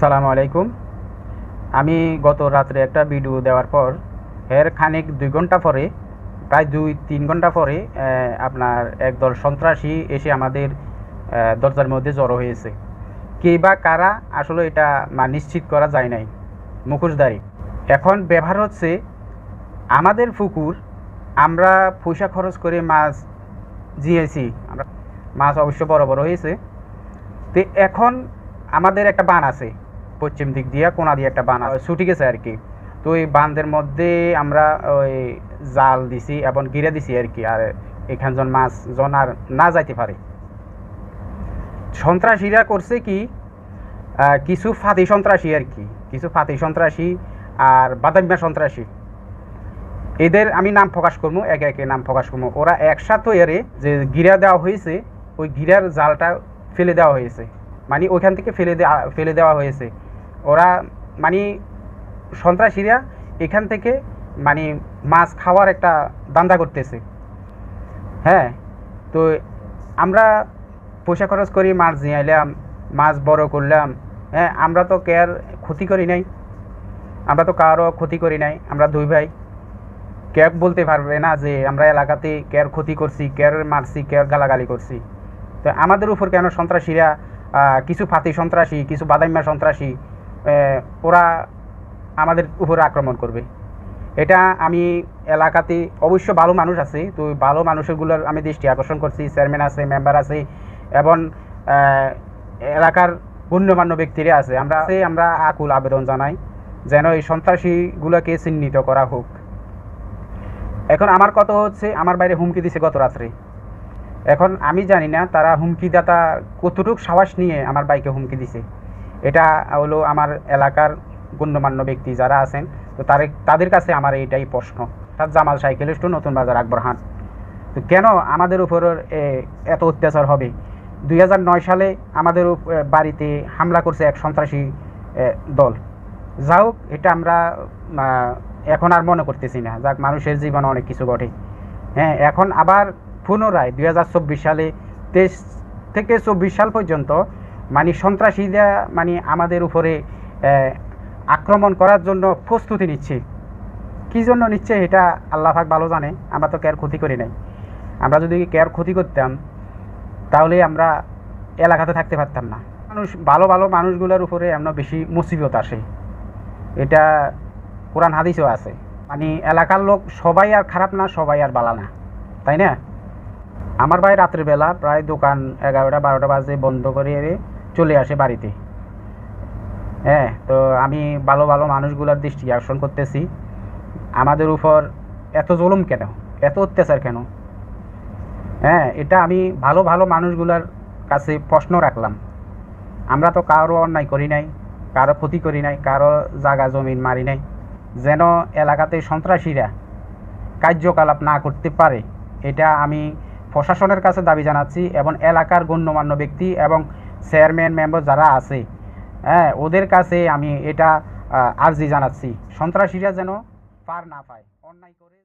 সালামু আলাইকুম। আমি গত রাত্রে একটা ভিডিও দেওয়ার পর এর খানিক দুই ঘণ্টা পরে, প্রায় দুই, তিন ঘণ্টা পরে আপনার একদল সন্ত্রাসী এসে আমাদের দরজার মধ্যে জড়ো হয়েছে। কে বা কারা আসলে এটা মা নিশ্চিত করা যায় নাই। মুখোশধারী। এখন ব্যবহার হচ্ছে, আমাদের পুকুর আমরা পয়সা খরচ করে মাছ জিয়েছি। মাছ অবশ্য বড় বড় হয়েছে। তো এখন আমাদের একটা বান আছে। পশ্চিম দিক দিয়ে কোনা দিয়ে একটা বান ছুটি গেছে আর কি। তো ওই বাঁধের মধ্যে আমরা ওই জাল দিছি এবং গিরে দিছি আর কি, আর এখান জন মাছ জন আর না যাইতে পারে। সন্ত্রাসীরা করছে কি কিছু ফাঁদি সন্ত্রাসী আর কি, কিছু ফাঁদি সন্ত্রাসী আর বাদামিয়া সন্ত্রাসী। এদের আমি নাম প্রকাশ করব, একে একে নাম প্রকাশ করব। ওরা একসাথে এরে যে গিরা দেওয়া হয়েছে, ওই গিরার জালটা ফেলে দেওয়া হয়েছে। মানে ওইখান থেকে ফেলে দেওয়া ফেলে দেওয়া হয়েছে। ওরা মানে সন্ত্রাসীরা এখান থেকে মানে মাছ খাওয়ার একটা দান্দা করতেছে। হ্যাঁ তো আমরা পয়সা খরচ করি, মাছ নিয়ে আইলাম, মাছ বড় করলাম। হ্যাঁ আমরা তো কেয়ার ক্ষতি করি নাই। আমরা তো কারও ক্ষতি করি নাই, আমরা দুই ভাই। ক্যাব বলতে পারবে না যে আমরা এলাকাতে কেয়ার ক্ষতি করছি কেয়ার মারছি কেয়ার গালাগালি করছি। তো আমাদের উপর কেন সন্ত্রাসীরা কিছু ফাতি সন্ত্রাসী, কিছু বাদাইমা সন্ত্রাসী ওরা আমাদের উপরে আক্রমণ করবে। এটা আমি এলাকাতে অবশ্য ভালো মানুষ আছে, তো ভালো মানুষগুলোর আমি দৃষ্টি আকর্ষণ করছি, চেয়ারম্যান আছে, মেম্বার আছে, এবং এলাকার গণ্যমান্য ব্যক্তিরা আছে। আমরা আমরা আকুল আবেদন জানাই, যেন এই সন্ত্রাসীগুলোকে চিহ্নিত করা হোক। এখন আমার কথা হচ্ছে, আমার বাইরে হুমকি দিছে গত রাত্রে। এখন আমি জানি না তারা হুমকিদাতা কতটুক সাহস নিয়ে আমার বাইকে হুমকি দিছে। এটা হলো আমার এলাকার গণ্যমান্য ব্যক্তি যারা আছেন, তো তার, তাদের কাছে আমার এইটাই প্রশ্ন। জামাল সাইকেল স্টোর নতুন বাজার আকবরহাট তো কেন আমাদের উপর এত অত্যাচার হবে? দুই হাজার নয় সালে আমাদের বাড়িতে হামলা করছে এক সন্ত্রাসী দল। যা হোক, এটা আমরা এখন আর মনে করতেছি না। যাক, মানুষের জীবনে অনেক কিছু ঘটে। হ্যাঁ এখন আবার পুনরায় দুই হাজার চব্বিশ সালে তেইশ থেকে চব্বিশ সাল পর্যন্ত মানে সন্ত্রাসীরা মানে আমাদের উপরে আক্রমণ করার জন্য প্রস্তুতি নিচ্ছে। কী জন্য নিচ্ছে এটা আল্লাহ পাক ভালো জানে, আমরা তো কেয়ার ক্ষতি করি নাই। আমরা যদি কেয়ার ক্ষতি করতাম, তাহলে আমরা এলাকাতে থাকতে পারতাম না। মানুষ, ভালো ভালো মানুষগুলোর উপরে আমরা বেশি মুসিবত আসে। এটা কোরআন হাদিসও আছে। মানে এলাকার লোক সবাই আর খারাপ না, সবাই আর বালা না। তাই না? আমার ভাই রাত্রিবেলা প্রায় দোকান এগারোটা, বারোটা বাজে বন্ধ করে চলে আসে বাড়িতে। হ্যাঁ তো আমি ভালো ভালো মানুষগুলোর দৃষ্টি আকর্ষণ করতেছি। আমাদের উপর এত জুলুম কেন? এত অত্যাচার কেন? হ্যাঁ এটা আমি ভালো ভালো মানুষগুলোর কাছে প্রশ্ন রাখলাম। আমরা তো কারও অন্যায় করি নাই, কারও ক্ষতি করি নাই, কারও জায়গা জমিন মারি নাই। যেন এলাকাতে সন্ত্রাসীরা কার্যকলাপ না করতে পারে, এটা আমি প্রশাসনের কাছে দাবি জানাচ্ছি এবং এলাকার গণ্যমান্য ব্যক্তি এবং চেয়ারম্যান মেম্বার যারা আছে হ্যাঁ ওদের কাছে আমি এটা আর্জি জানাচ্ছি। সন্ত্রাসীরা যেন পার না পায়। অন্যায় করে